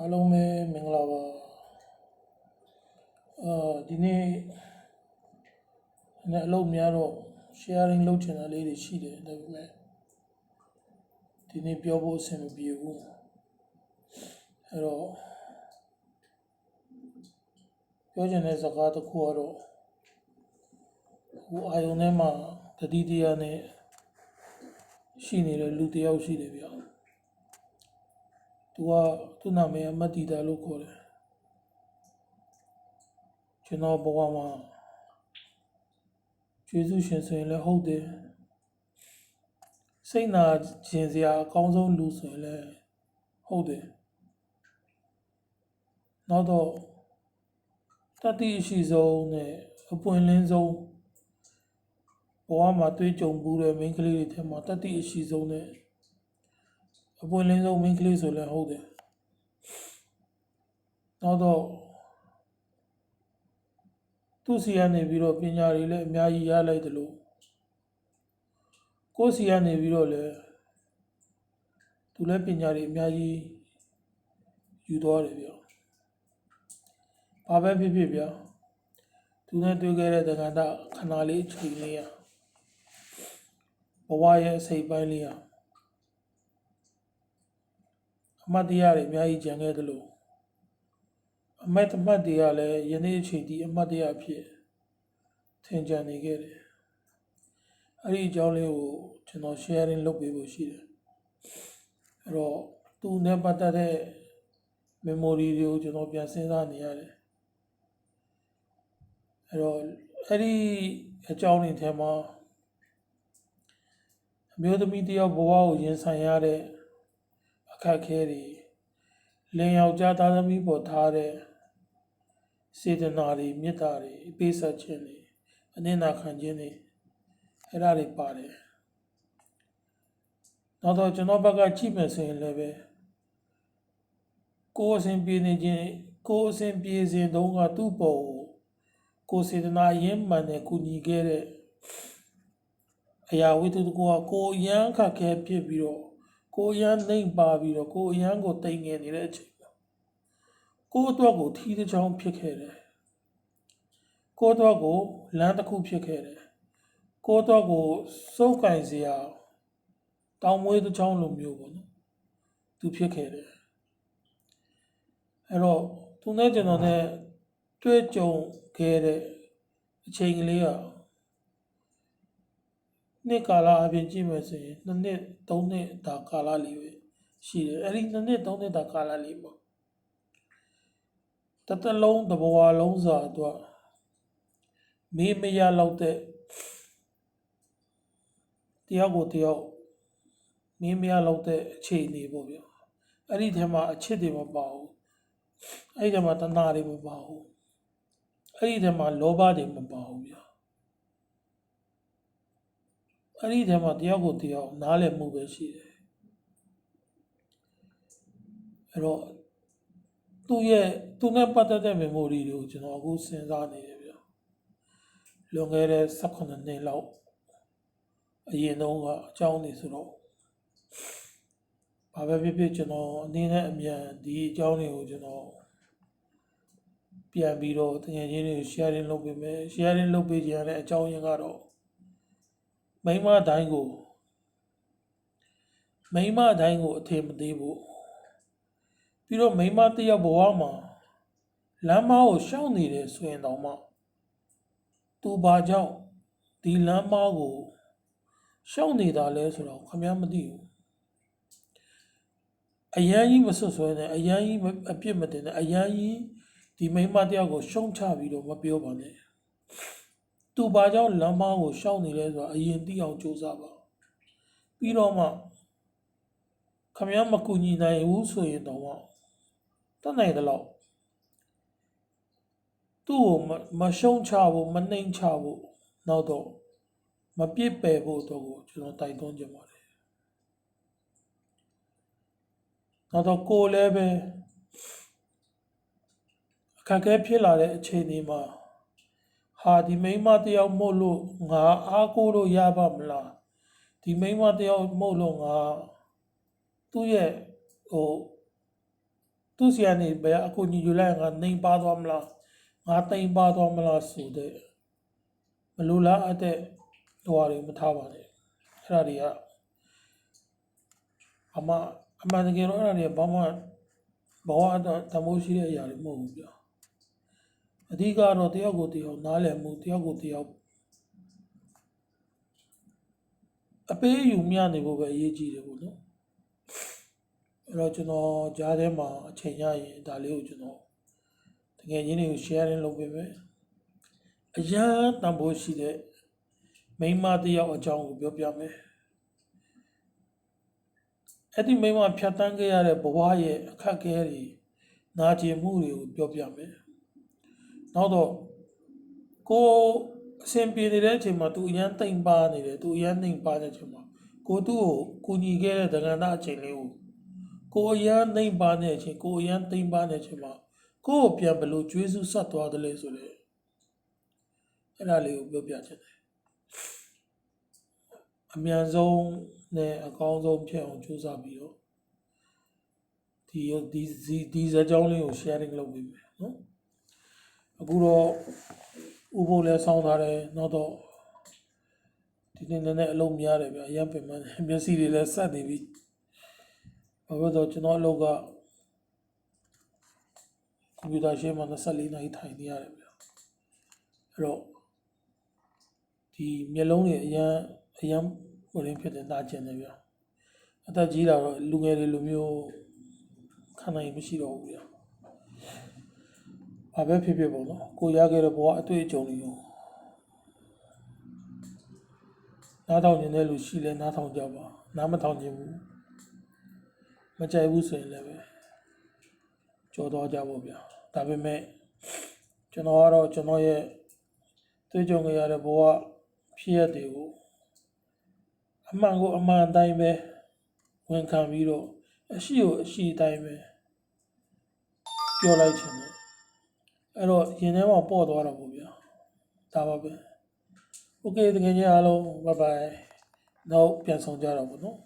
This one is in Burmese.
အားလုံးပဲမင်္ဂလာပါအာဒီနေ့နဲ့အလုပ်များတော့ sharing လုပ်ချင်တာလေးတွေရှိတယ်ဒါပေမဲ့ဒီနေ့ပြောဖို့အဆင်မပြေဘူးအဲ့တော့ပြောချင်တဲ့စကားတစ်ခုကတော့ဟိုအာယုန်ထဲမှာတတိတရားနဲ့ရှိနေတဲ့လူတစ်ယောက်ရှိတယ်ဗျာ သူကသူ့နာမည်အမတ်တီတာလို့ခေါ်တယ်ကျွန်တော်ဘဝမှာကျေးဇူးရှင်ဆိုရင်လည်းဟုတ်တယ်စိတ်နာခြင်းစရာအကောင်းဆုံးလူဆိုရင်လည်းဟုတ်တယ်နောက်တော့တတိအရှိဆုံးနဲ့အပွင့်လင်းဆုံးဘဝမှာတွေ့ကြုံဘူးတဲ့မိန်းကလေးတွေထဲမှာတတိအရှိဆုံးနဲ့ အပွင့်လင်းဆုံး main ကလေးဆိုလည်းဟုတ်တယ်နောက်တော့သူ့စီကနေပြီးတော့ပညာတွေလည်းအများကြီးရလိုက်တယ်လို့ကိုယ့်စီကနေပြီးတော့လည်းသူလည်းပညာတွေအများကြီးယူသွားတယ်ဗျဘာပဲဖြစ်ဖြစ်ဗျာသူနဲ့တွေ့ခဲ့တဲ့တက္ကတာခဏလေးအချိန်လေးရဘဝရဲ့အစိတ်ပိုင်းလေးရ အမတ်တရားတွေအများကြီးကြံခဲ့သလိုအမတ်တမတ်တွေကလည်းယနေ့အချိန်ဒီအမတ်တရားဖြစ်ထင်ကြံနေခဲ့တယ်အဲ့ဒီအကြောင်းလေးကိုကျွန်တော် sharing လုပ်ပေးဖို့ရှိတယ်အဲ့တော့သူနဲ့ပတ်သက်တဲ့ memory တွေကိုကျွန်တော်ပြန်စဉ်းစားနေရတယ်အဲ့တော့အဲ့ဒီအကြောင်းတွေထဲမှာအမျိုးသမီးတယောက်ဘဝကိုရင်ဆိုင်ရတဲ့ အခက်အခဲတွေလင်ယောက်ျားသားသမီးပေါ်ထားတဲ့စေတနာတွေမေတ္တာတွေပေးဆက်ခြင်းတွေအနစ်နာခံခြင်းတွေအဲ့ဒါတွေပါတယ်နောက်တော့ကျွန်တော်ဘက်ကကြည့်မယ်ဆိုရင်လည်းပဲကိုယ်အစဉ်ပြေနေခြင်းကိုယ်အစဉ်ပြေစဉ်တုန်းကသူ့ပေါ်ကိုကိုယ်စေတနာရင်းမှန်တဲ့ကုညီခဲ့တဲ့အရာဝတ္ထုတကူကကိုယ်ရမ်းခက်ခဲဖြစ်ပြီးတော့ ကိုယ်ရမ်းနှိမ်ပါပြီးတော့ကိုယ်ရမ်းကိုတိမ်ငင်နေတဲ့အချိန်မှာကိုယ်အတွက်ကိုထီးတစ်ချောင်းဖြစ်ခဲ့တယ်ကိုယ်အတွက်ကိုလမ်းတစ်ခုဖြစ်ခဲ့တယ်ကိုယ်အတွက်ကိုစုပ်ကင်စရာတောင်မွေးတစ်ချောင်းလိုမျိုးပေါ့နော်သူဖြစ်ခဲ့တယ်အဲ့တော့သူနဲ့ကျွန်တော်နဲ့တွေ့ကြုံခဲ့တဲ့အချိန်ကလေးက နှစ်ကာလအပြင်ကြည့်မယ်ဆိုရင်နှစ်နှစ်သုံးနှစ်တာကာလလေးပဲရှိတယ်အဲ့ဒီနှစ်နှစ်သုံးနှစ်တာကာလလေးမှာတစ်သက်လုံးတစ်ဘဝလုံးစာအတွက်မေးမရတော့တဲ့တယောက်ကိုတယောက်မေးမရတော့တဲ့အခြေအနေပေါ့ဗျာအဲ့ဒီထဲမှာအချစ်တွေမပါဘူးအဲ့ဒီထဲမှာတဏှာတွေမပါဘူးအဲ့ဒီထဲမှာလောဘတွေမပါဘူးဗျာ အဲ့ဒီထဲမှာတယောက်ကိုတယောက်နားလည်မှုပဲရှိတယ်အဲ့တော့သူ့ရဲ့သူနဲ့ပတ်သက်တဲ့ memory တွေကိုကျွန်တော်အခုစဉ်းစားနေတယ်ဗျလွန်ခဲ့တဲ့18နှစ်လောက်အရင်တုန်းကအကြောင်းနေဆိုတော့ဘာပဲဖြစ်ဖြစ်ကျွန်တော်အနေနဲ့အမြန်ဒီအကြောင်းတွေကိုကျွန်တော်ပြန်ပြီးတော့တကယ်ချင်းတွေကို sharing လုပ်ပေးမယ် sharing လုပ်ပေးကြရတဲ့အကြောင်းရင်းကတော့ မိန်းမတိုင်းကိုမိန်းမတိုင်းကိုအထင်မသေးဘူးပြီးတော့မိန်းမတစ်ယောက်ဘဝမှာလမ်းမကိုရှောက်နေတယ်ဆိုရင်တော့မှသူဘာကြောင့်ဒီလမ်းမကိုရှောက်နေတာလဲဆိုတော့ခင်ဗျားမသိဘူးအရန်ကြီးမဆွဆွဲနဲ့အရန်ကြီးမအပြစ်မတင်နဲ့အရန်ကြီးဒီမိန်းမတစ်ယောက်ကိုရှုံချပြီးတော့မပြောပါနဲ့ သူဘာကြောင့်လမ်းမကိုရှောက်နေလဲဆိုတာအရင်သိအောင်ကြိုးစားပါပြီးတော့မှခမည်းမကူညီနိုင်ဘူးဆိုရင်တော့မှတတ်နိုင်တယ်လို့သူ့ကိုမမရှုံးချဖို့မနှိမ်ချဖို့နောက်တော့မပြစ်ပယ်ဖို့တော့ကိုကျွန်တော်တိုက်တွန်းချင်ပါတယ်နောက်တော့ကိုယ်လည်းပဲအခက်အခဲဖြစ်လာတဲ့အခြေအနေမှာ ဟာဒီမိန်းမတယောက်မို့လို့ငါအားကိုးလို့ရပါမလားဒီမိန်းမတယောက်မို့လို့ငါသူ့ရဲ့ဟိုသူစီကနေဘယ်အကူညီယူလိုက်ငါနှိမ်ပါသွားမလားငါတိမ်ပါသွားမလားဆိုတဲ့မလိုလားအပ်တဲ့ဟိုဟာတွေမထားပါနဲ့အဲ့ဒါတွေကအမအမှန်တကယ်တော့အဲ့ဒါတွေကဘာမှဘဝတော့တမိုးရှိတဲ့အရာတွေမဟုတ်ဘူးဗျာ အဓိကတော့တယောက်ကိုတယောက်နားလည်မှုတယောက်ကိုတယောက်အပေးယူမျှနေဖို့ပဲအရေးကြီးတယ်ပေါ့နော်အဲ့တော့ကျွန်တော်ကြားထဲမှာအချိန်ရရင်ဒါလေးကိုကျွန်တော်တကယ်ချင်းတွေကို sharing လုပ်ပေးမယ်အရန်တန်ဖိုးရှိတဲ့မိန်းမတစ်ယောက်အကြောင်းကိုပြောပြမယ်အဲ့ဒီမိန်းမဖြတ်တန်းခဲ့ရတဲ့ဘဝရဲ့အခက်အခဲတွေနာကျင်မှုတွေကိုပြောပြမယ် နောက်တော့ကိုအဆင်ပြေနေတဲ့အချိန်မှာသူအရန်တိမ်ပါနေတယ်သူအရန်နှိမ်ပါတဲ့အချိန်မှာကိုသူ့ကိုကူညီခဲ့တဲ့ဒကန္တအချိန်လေးကိုကိုအရန်နှိမ်ပါနေတဲ့အချိန်ကိုအရန်တိမ်ပါနေတဲ့အချိန်မှာကိုကိုပြန်ဘယ်လို့ကျွေးစုဆက်သွားတယ်လဲဆိုတဲ့အဲ့ဒါလေးကိုပြောပြချင်တယ်အမြန်ဆုံးနဲ့အကောင်းဆုံးဖြစ်အောင်ကြိုးစားပြီးတော့ဒီဒီဒီဒီဇာတ်ကြောင်းလေးကို sharing လုပ်ပေးမယ်နော် အခုတော့ဥပုပ်လည်းဆောင်းထားတယ်နောက်တော့ဒီနေ့လည်းအလုံးများတယ်ဗျာအရင်ပင်မမျက်စိတွေလည်းဆက်နေပြီဘာလို့တော့ကျွန်တော်အလုပ်ကကွန်ပျူတာရှင်းမှာ24နာရီထိုင်နေရတယ်ဗျာအဲ့တော့ဒီမျက်လုံးတွေအရန်အရန်ဟိုရင်းဖြစ်တဲ့နာကျင်တယ်ဗျာအသက်ကြီးလာတော့လူငယ်တွေလိုမျိုးခံနိုင်ရင်မရှိတော့ဘူးဗျာ ဘာပဲဖြစ်ဖြစ်ပေါ့နော်ကိုရခဲ့တဲ့ဘဝအတွေ့အကြုံတွေကိုနားထောင်ခြင်းတဲ့လူရှိလဲနားထောင်ကြပါနားမထောင်ခြင်းဘူးမကြိုက်ဘူးဆိုရင်လည်းပဲကြော်တော့ကြဖို့ဗျာဒါပေမဲ့ကျွန်တော်ကတော့ကျွန်တော်ရဲ့တွေ့ကြုံခဲ့ရတဲ့ဘဝဖြစ်ရက်တွေကိုအမှန်ကိုအမှန်အတိုင်းပဲဝန်ခံပြီးတော့အရှိကိုအရှိအတိုင်းပဲပြောလိုက်ချင်တယ် အဲ့တော့ရင်ထဲမှာပေါ့သွားတော့ပေါ့ဗျာဒါပါပဲ okay တကယ်ကြီးအားလုံး bye bye နောက်ပြန်ဆောင်ကြတော့ပေါ့နော်